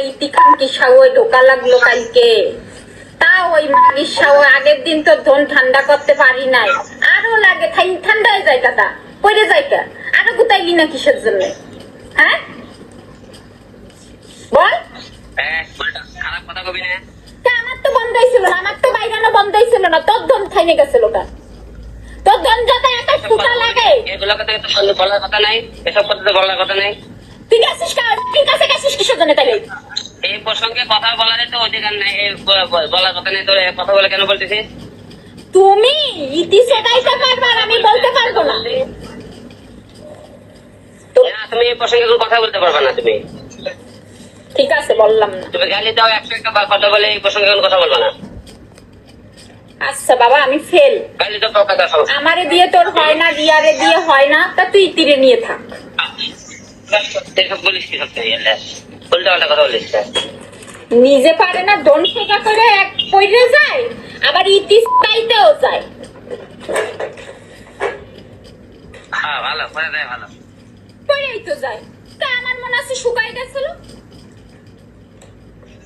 কি সাওয়ে ঢোকা লাগল কালকে। তা ওই মাগির সাও আগের দিন তো ধন ঠান্ডা করতে পারি নাই। আরও লাগে ঠাই ঠান্ডা হয়ে যায় দাদা পড়ে যাইটা আরও গুতাইলি না কিসের জন্য? হ্যাঁ? বল। খারাপ কথা কবি না। আমার তো বন্ধই ছিল না আমার তো বাইরানো বন্ধই ছিল না তোর ধন থাইনে গেছিল ওটা তোর ধন যাতে এত ফুটা লাগে। এগুলো কথা তো বলার কথা নাই এসব কথা তো বলার কথা নাই। তুই গেছিস কা- তুই কাছে গেছিস কিসের জন্য তাইলে? এই প্রসঙ্গে কথা বলার তো অধিকার নাই বলার কথা নেই তোর কথা বলে কেন বলতেছিস? তুমি ইতি সেটাইতে পারবা আর আমি বলতে পারব না। তুমি এই প্রসঙ্গে কোনো কথা বলতে পারবে না তুমি। ঠিক আছে বললাম না। তুমি গালি দাও একশো একটা কথা বলে এই প্রসঙ্গে কোনো কথা বলবে না। আচ্ছা বাবা আমি ফেল আমারে দিয়ে তোর হয় না রিয়ারে দিয়ে হয় না তা তুই তীরে নিয়ে থাক। নিজে পারে না দন সোজা করে এক পইরে যায় আবার ইতি চাইতেও যায়। হ্যাঁ ভালো করে দেয় ভালো। পইরেই তো যায়। তা আমার মনে আছে শুকাই গেছিল?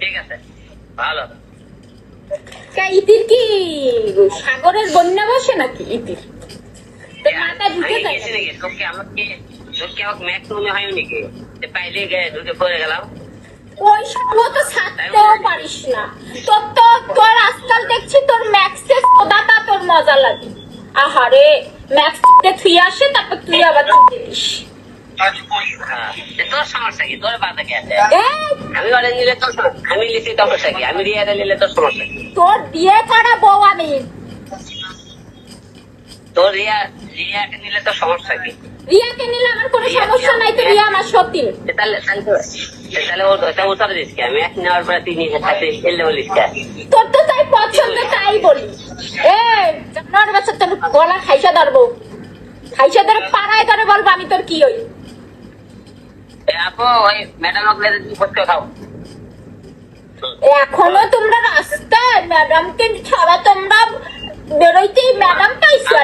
ঠিক আছে ভালো। তা ইতির কি সাগরের বন্যা বসে নাকি ইতির? তোর মাথা ঢুকে যায় আমাকে তোকে আমাকে ম্যাক্স হয় নাকি পাইলে গে ঢুকে পড়ে গেলাম। ওই সঙ্গ তো ছাড়তেও পারিস না। তোর তো তোর আজকাল দেখছি তোর ম্যাক্সে সোদাটা তোর মজা লাগে। আহারে ম্যাক্সে তুই আসে তারপর তুই আবার দিস হ্যাঁ তোর সমস্যা কি? তোর বাধা কি? আছে আমি অর্ডার নিলে তোর সমস্যা আমি লিখি সমস্যা কি? আমি রিয়াটা নিলে তোর সমস্যা কি? তোর বিয়ে করা বউ আমি। তোর রিয়া রিয়াকে নিলে তোর সমস্যা কি? রিয়াকে নিলে সমস্যা নাই তো রিয়া আমার তাহলে ওটা দিস কি আমি এক নেওয়ার পরে তুই নিজের সাথে খেললে বলিস তোর তো তাই পছন্দ তাই বলি। এ বাচ্চা তোর গলা খাইসা ধরবো। খাইসা ধরে পাড়ায় ধরে বলব আমি তোর কি হই। এ আপু ওই ম্যাডাম ওগুলো তুমি করতে খাও। এখনও তোমরা রাস্তায় ম্যাডামকে ছাড়া তোমরা বেরোইতেই ম্যাডাম পাইছো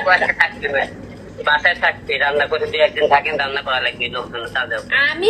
বাসায় থাকতে রান্না করে দুই একদিন থাকেন রান্না করা লাগবে লোকজন তাদের আমি